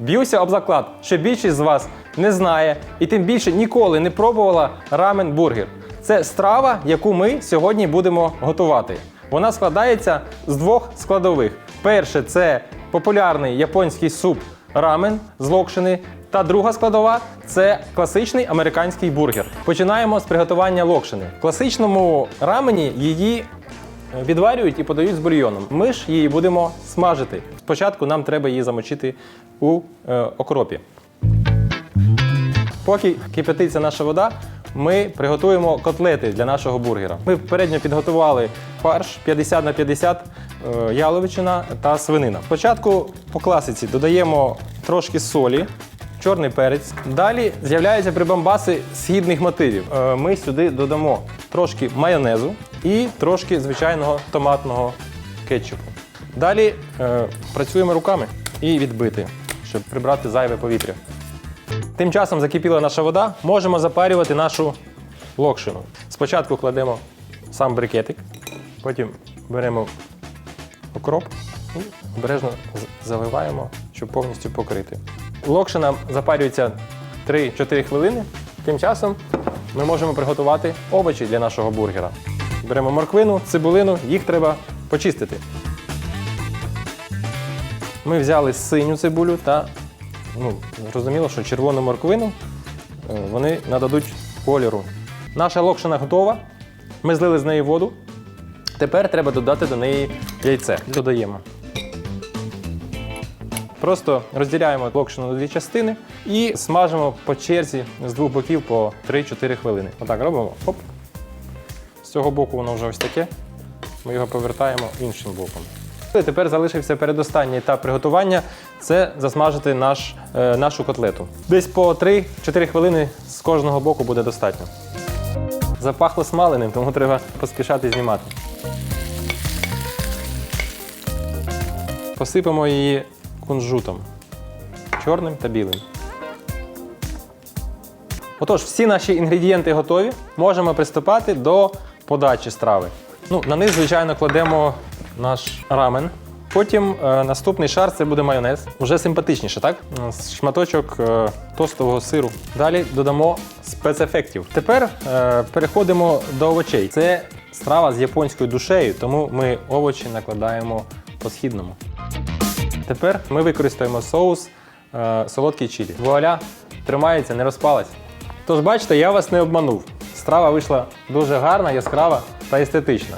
Б'юся об заклад, що більшість з вас не знає і тим більше ніколи не пробувала рамен бургер. Це страва, яку ми сьогодні будемо готувати. Вона складається з двох складових. Перше це популярний японський суп рамен з локшини. Та друга складова це класичний американський бургер. Починаємо з приготування локшини. В класичному рамені її відварюють і подають з бульйоном. Ми ж її будемо смажити. Спочатку нам треба її замочити у е, окропі. Поки кипятиться наша вода, ми приготуємо котлети для нашого бургера. Ми попередньо підготували фарш 50 на 50 е, яловичина та свинина. Спочатку по класиці додаємо трошки солі, чорний перець. Далі з'являються прибамбаси східних мотивів. Е, Ми сюди додамо трошки майонезу і трошки звичайного томатного кетчупу. Далі е, працюємо руками і відбити, щоб прибрати зайве повітря. Тим часом закипіла наша вода, можемо запарювати нашу локшину. Спочатку кладемо сам брикетик, потім беремо окроп і обережно заливаємо, щоб повністю покрити. Локшина запарюється 3-4 хвилини. Тим часом ми можемо приготувати овочі для нашого бургера. Беремо морквину, цибулину, їх треба почистити. Ми взяли синю цибулю та ну, зрозуміло, що червону морквину е, вони нададуть кольору. Наша локшина готова. Ми злили з неї воду. Тепер треба додати до неї яйце. Додаємо. Просто розділяємо локшину на дві частини і смажимо по черзі з двох боків по 3-4 хвилини. Отак робимо. Оп. З цього боку воно вже ось таке. Ми його повертаємо іншим боком. Тепер залишився передостанній етап приготування це засмажити наш, е, нашу котлету. Десь по 3-4 хвилини з кожного боку буде достатньо. Запахло смаленим, тому треба поспішати знімати. Посипемо її кунжутом чорним та білим. Отож, всі наші інгредієнти готові. Можемо приступати до подачі страви. Ну, на них, звичайно, кладемо наш рамен. Потім е, наступний шар це буде майонез. Уже симпатичніше, так? Шматочок е, тостового сиру. Далі додамо спецефектів. Тепер е, переходимо до овочей. Це страва з японською душею, тому ми овочі накладаємо по-східному. Тепер ми використаємо соус е, солодкий чилі. Вуаля, тримається, не розпалась. Тож бачите, я вас не обманув. Страва вийшла дуже гарна, яскрава та естетична.